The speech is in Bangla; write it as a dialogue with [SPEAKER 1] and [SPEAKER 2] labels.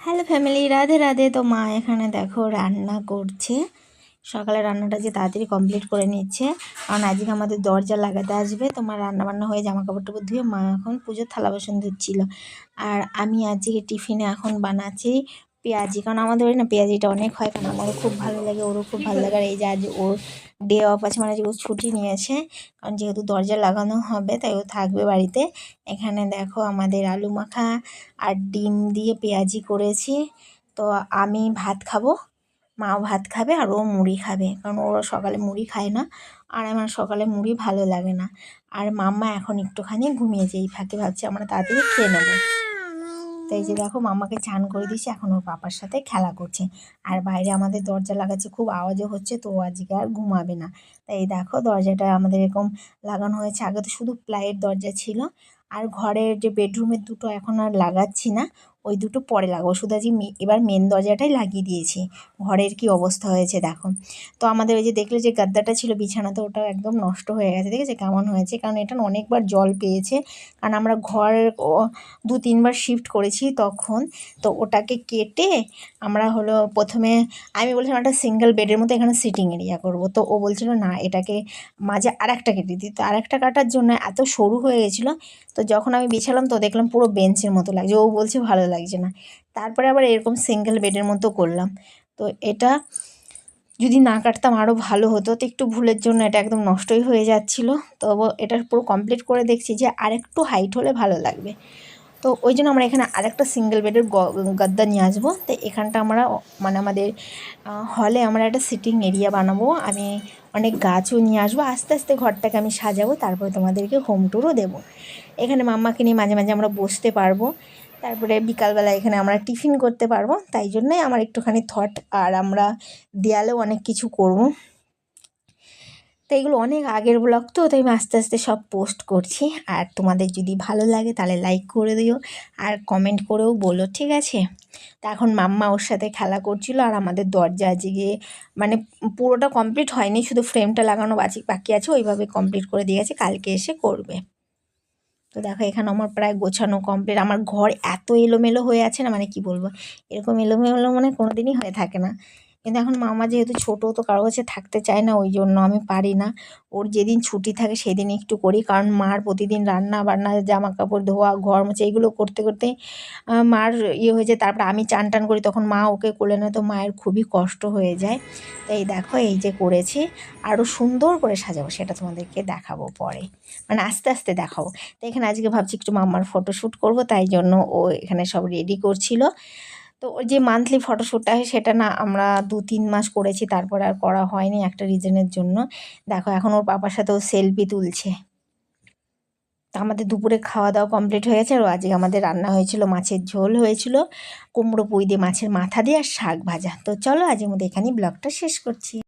[SPEAKER 1] Hello family, Radhe Radhe. তো মা এখানে দেখো রান্না করছে। সকালে রান্নাটা যে তাড়াতাড়ি কমপ্লিট করে নিচ্ছে। কারণ আজকে আমাদের দরজা লাগাতে আসবে। তোমার রান্নাবান্না হয়ে জামা কাপড় টাপড় ধুয়ে মা এখন পুজোর থালা বাসন ধুচ্ছিল। আর আমি আজকে টিফিনে এখন বানাচ্ছি পেঁয়াজি, কারণ আমাদের ওই না পেঁয়াজিটা অনেক হয়, কারণ আমারও খুব ভালো লাগে, ওরও খুব ভালো লাগে, আর এই যে আজ ওর ডে অফ আছে মানে ও ছুটি নিয়েছে, কারণ যেহেতু দরজা লাগানো হবে, তাই ও থাকবে বাড়িতে। এখানে দেখো আমাদের আলু মাখা আর ডিম দিয়ে পেঁয়াজি করেছি, তো আমি ভাত খাব, মাও ভাত খাবে আর ও মুড়ি খাবে, কারণ ওরা সকালে মুড়ি খায় না, আর আমার সকালে মুড়ি ভালো লাগে না, আর মাম্মা এখন একটুখানি ঘুমিয়েছে, এই ফাঁকে ভাবছি আমরা তাড়াতাড়ি খেয়ে নেব। তো এই যে দেখো মাম্মাকে চান করে দিয়েছি, এখন ওর পাপার সাথে খেলা করছে। আর বাইরে আমাদের দরজা লাগাচ্ছে, খুব আওয়াজও হচ্ছে, তো আজকে আর ঘুমাবে না। তাই দেখো দরজাটা আমাদের এরকম লাগানো হয়েছে, আগে তো শুধু প্লাইয়ের দরজা ছিল, আর ঘরের যে বেডরুমের দুটো এখন আর লাগাচ্ছি না। ওই দুটো পরে লাগাবো। শুধু এবার মেন দরজাটাই লাগিয়ে দিয়েছি। ঘরের কি অবস্থা হয়েছে দেখো। তো আমাদের ওই যে দেখলে যে গাদ্দাটা ছিল বিছানাতে ওটাও একদম নষ্ট হয়ে গেছে, দেখেছে? কেমন হয়েছে? কারণ এটা অনেকবার জল পেয়েছে। কারণ আমরা ঘর দু তিনবার শিফট করেছি তখন। তো ওটাকে কেটে আমরা হলো প্রথমে, আমি বলছিলাম একটা সিঙ্গেল বেডের মতো এখানে সিটিং এরিয়া করব। তো ও বলছিল, না, এটাকে মাঝে আর একটা কেটে দিই। তো আর একটা কাটার জন্য এত সরু হয়ে গেছিল, তো যখন আমি বিছালাম, তো দেখলাম পুরো বেঞ্চের মতো লাগছে। ও বলছে, ভালো লাগছে না। তারপরে আবার এরকম সিঙ্গেল বেডের মতো করলাম। তো এটা যদি না কাটতাম আরও ভালো হতো। তো একটু ভুলের জন্য এটা একদম নষ্টই হয়ে যাচ্ছিল। তবু এটা পুরো কমপ্লিট করে দেখছি যে আরেকটু হাইট হলে ভালো লাগবে। তো ওই জন্য আমরা এখানে আরেকটা সিঙ্গেল বেডের গদ্দা নিয়ে আসব। তো এখানটা আমরা মানে আমাদের হলে আমরা একটা সিটিং এরিয়া বানাবো। আমি অনেক গাছও নিয়ে আসব। আস্তে আস্তে ঘরটাকে আমি সাজাবো। তারপরে তোমাদেরকে হোম ট্যুরও দেবো। এখানে মাম্মাকে নিয়ে মাঝে মাঝে আমরা বসতে পারব। তারপরে বিকালবেলা এখানে আমরা টিফিন করতে পারব, তাই জন্যই আমার একটুখানি থট আর আমরা দেয়ালেও অনেক কিছু করব। তো এগুলো অনেক আগের ব্লগ তো, তাই আমি আস্তে আস্তে সব পোস্ট করছি। আর তোমাদের যদি ভালো লাগে তাহলে লাইক করে দিও, আর কমেন্ট করেও বলো, ঠিক আছে? তা এখন মাম্মা ওর সাথে খেলা করছিল, আর আমাদের দরজা আছে গিয়ে মানে পুরোটা কমপ্লিট হয়নি, শুধু ফ্রেমটা লাগানো বাকি আছে, ওইভাবে কমপ্লিট করে দিয়ে গেছে, কালকে এসে করবে। তো দেখো, এখানে আমার প্রায় গোছানো কমপ্লিট আমার ঘর এত এলোমেলো হয়ে আছে না মানে কি বলব? এরকম এলোমেলো মানে কোনো দিনই হয়ে থাকে না। কিন্তু এখন মামা যেহেতু ছোটো তো কারও কাছে থাকতে চায় না, ওই জন্য আমি পারি না। ওর যেদিন ছুটি থাকে সেদিন একটু করি, কারণ মার প্রতিদিন রান্না বান্না জামা কাপড় ধোয়া, ঘর মোছা এগুলো করতে করতে মার ইয়ে হয়ে যায়। তারপর আমি চান টান করি, তখন মা ওকে কোলে না তো মায়ের খুবই কষ্ট হয়ে যায়। তো এই দেখো এই যে করেছি আরও সুন্দর করে সাজাবো, সেটা তোমাদেরকে দেখাবো পরে। মানে আস্তে আস্তে দেখাবো। তো এখানে আজকে ভাবছি একটু মাম্মার ফটোশ্যুট করব, তাই জন্য ও এখানে সব রেডি করছিল। তো যে মান্থলি ফটোশ্যুটটা হয় সেটা না আমরা দু, তিন মাস করেছি, তারপর আর করা হয়নি একটা রিজনের জন্য। দেখো, এখন ওর পাপার সাথে ও সেলফি তুলছে। আমাদের দুপুরে খাওয়া দাওয়া কমপ্লিট হয়ে গেছে আর আজকে আমাদের রান্না হয়েছিল, মাছের ঝোল হয়েছিল, কুমড়ো পুঁই দিয়ে মাছের মাথা দিয়ে আর শাক ভাজা। তো চলো, আজকের মধ্যে এখানেই ব্লগটা শেষ করছি।